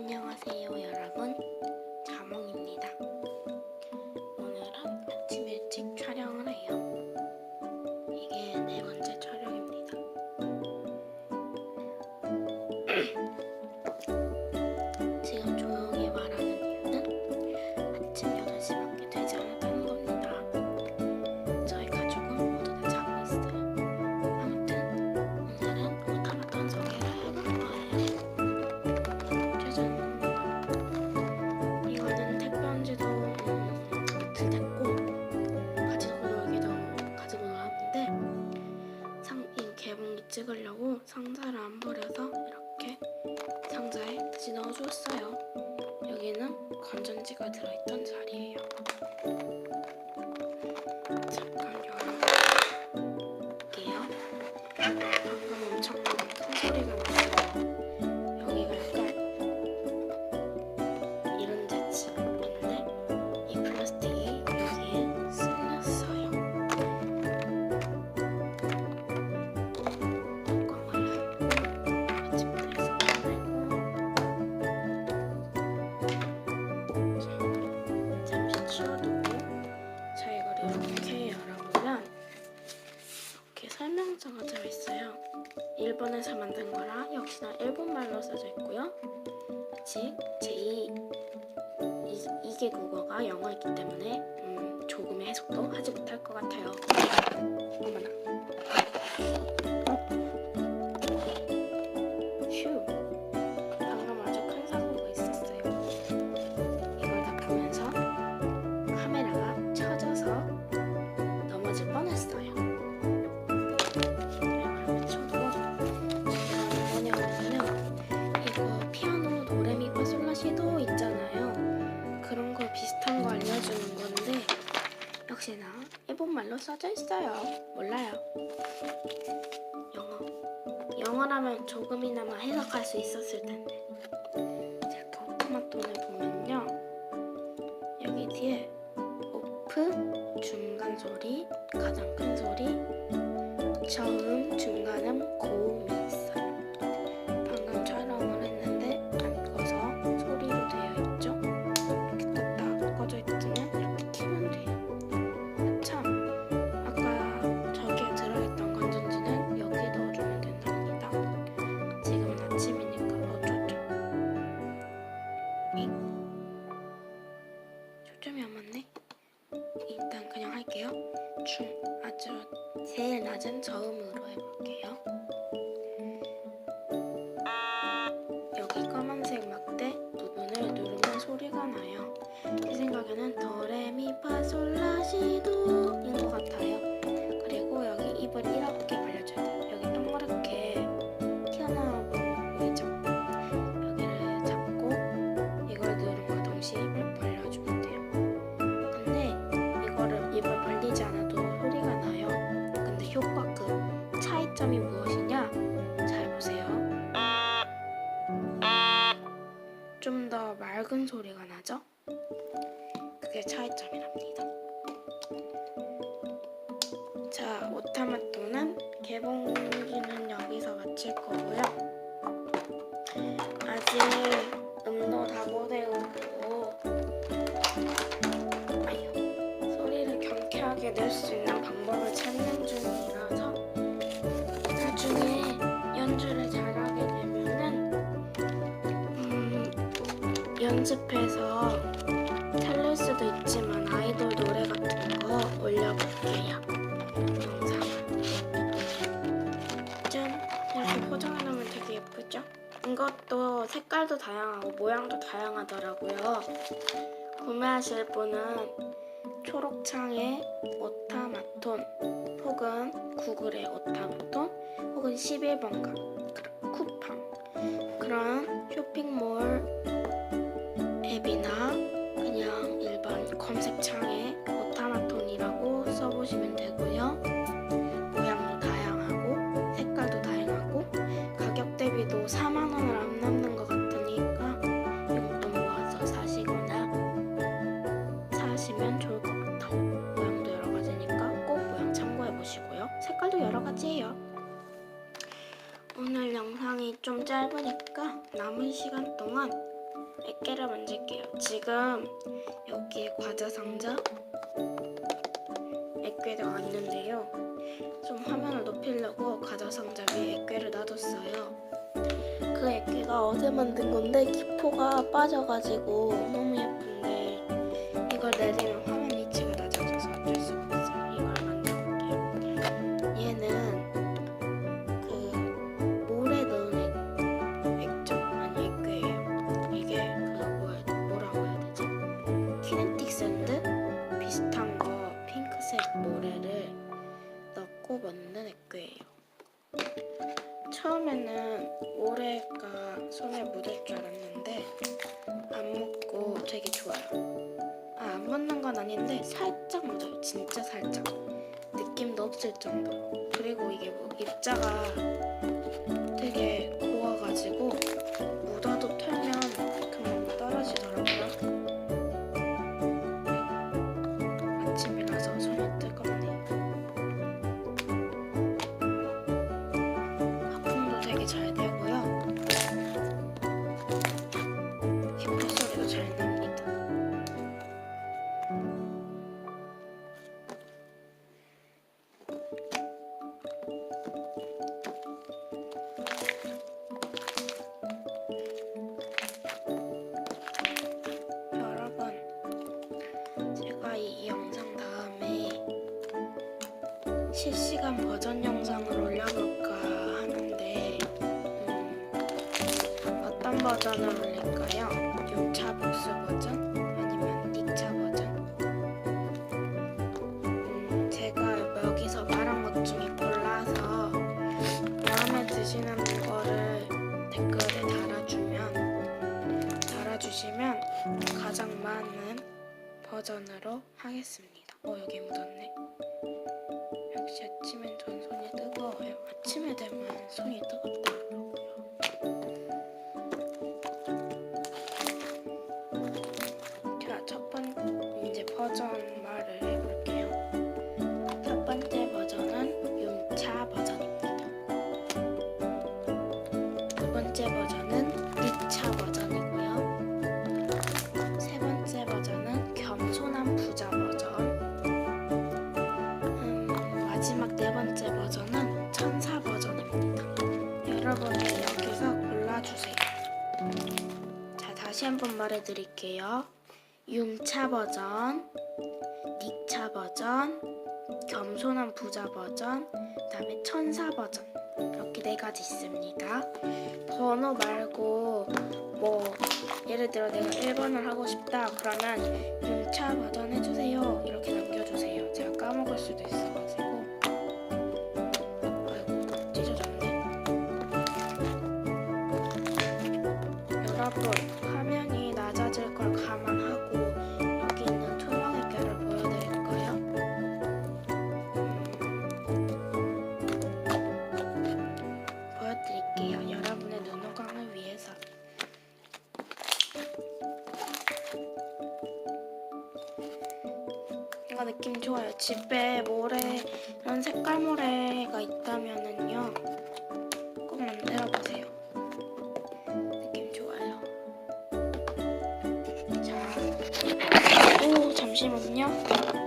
안녕하세요 여러분. 자몽입니다. Thank you. 일본에서 만든 거라 역시나 일본말로 써져 있고요. 즉 제2 이, 게 국어가 영어이기 때문에 음, 조금의 해석도 하지 못할 것 같아요. 어머나. 써져 있어요. 몰라요. 영어. 영어라면 조금이나마 해석할 수 있었을 텐데. 초점이 안 맞네? 일단 그냥 할게요. 춤 아주 제일 낮은 저음으로 해볼게요. 여기 검은색 막대 부분을 누르면 소리가 나요. 제 생각에는 더레미파솔라시도 붙일 거고요. 아직 음도 다 못 외우고 소리를 경쾌하게 낼 수 있는 방법을 찾는 중이라서 그 나중에 연주를 잘하게 되면은 음, 연습해서 살릴 수도 있지만 아이돌 노래 같은 거 올려볼게요. 이것도 색깔도 다양하고 모양도 다양하더라고요. 구매하실 분은 초록창에 오타마톤 혹은 구글에 오타마톤 혹은 11번가 쿠팡 그런 쇼핑몰 앱이나 그냥 일반 검색창에 오타마톤이라고 써보시면 되고요. 오늘 영상이 좀 짧으니까 남은 시간 동안 액계를 만질게요. 지금 여기 과자 상자 액괴가 왔는데요. 좀 화면을 높이려고 과자 상자 위에 액괴를 놔뒀어요. 그 액괴가 어제 만든 건데 기포가 빠져가지고 너무 예쁜데 이걸 내리면 없을 정도로. 그리고 이게 뭐 입자가 실시간 버전 영상을 올려볼까 하는데 음, 어떤 버전을 올릴까요? 6차 복수 버전? 아니면 2차 버전? 음, 제가 여기서 말한 것 중에 골라서 마음에 드시는 거를 댓글에 달아주면 달아주시면 가장 많은 버전으로 하겠습니다. 어 여기 묻었네. 역시 아침엔 전 손이 뜨거워요. 아침에 되면 손이 뜨겁더라고 여러분은 여기서 골라주세요. 자, 다시 한번 말해드릴게요. 융차 버전, 니차 버전, 겸손한 부자 버전, 그 다음에 천사 버전 이렇게 네 가지 있습니다. 번호 말고 뭐 예를 들어 내가 1번을 하고 싶다 그러면 융차 버전 해주세요 이렇게 남겨주세요. 제가 까먹을 수도 있어가 좋아요. 집에 모래 이런 색깔 모래가 있다면은요 꼭 만들어 보세요. 느낌 좋아요. 자, 오 잠시만요.